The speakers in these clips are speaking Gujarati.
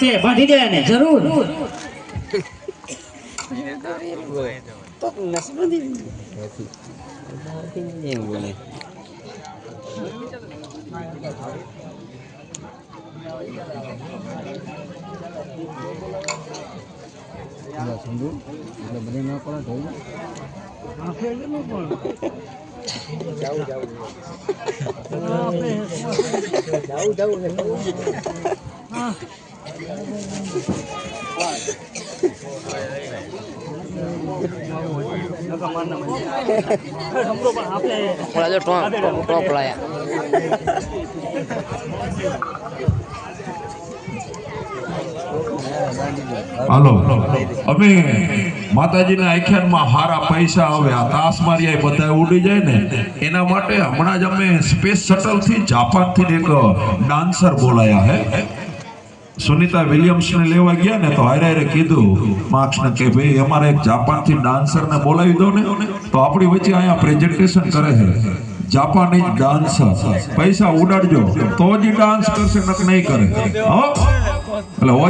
છે બાંધી દે એને જરૂર તો નસબંધી બોલે સમજુ એટલે બધે વાહ નમસ્કાર આપણે થોડો ટૉમ બોલાયા હાલો અને માતાજીના આખરમાં હારા પૈસા આવે આ તાસ માર્યાય બધાય ઉડી જાય ને એના માટે હમણા જ અમે સ્પેસ શટલ થી જાપાન થી એક ડાન્સર બોલાયા છે સુનિતા વિલિયમ્સને લેવા ગયા ને તો હારે કીધું કીધું માર્ક્સને કે ભાઈ અમારે એક ડાન્સર ને બોલાવી દો ને તો આપણી વચ્ચે અહીંયા પ્રેઝન્ટેશન કરે છે જાપાનીઝ ડાન્સર પૈસા ઉડાડજો તો જ ડાન્સ કરશે નક નહીં કરે હો એટલે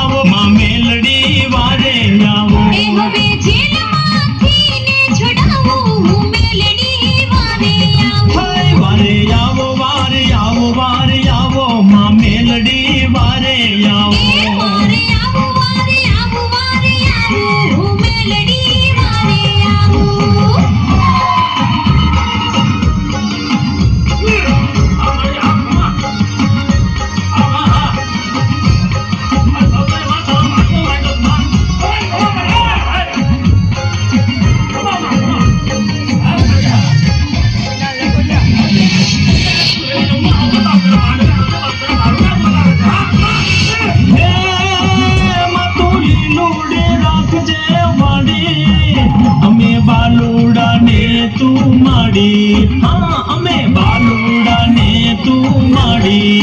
માડી હા અમે બાલુડા ને તું માડી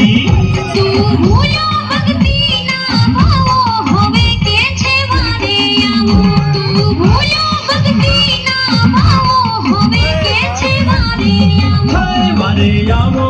મારે આવો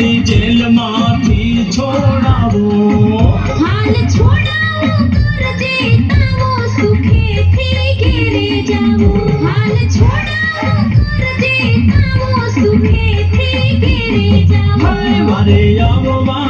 बड़ी जेल माथी छोड़ा वो हाल छोड़ावो कर वो सुखे थी घेरे जावो हाल छोड़ावो कर जेतावो सुखे थी घेरे जावो हाय मारे आवो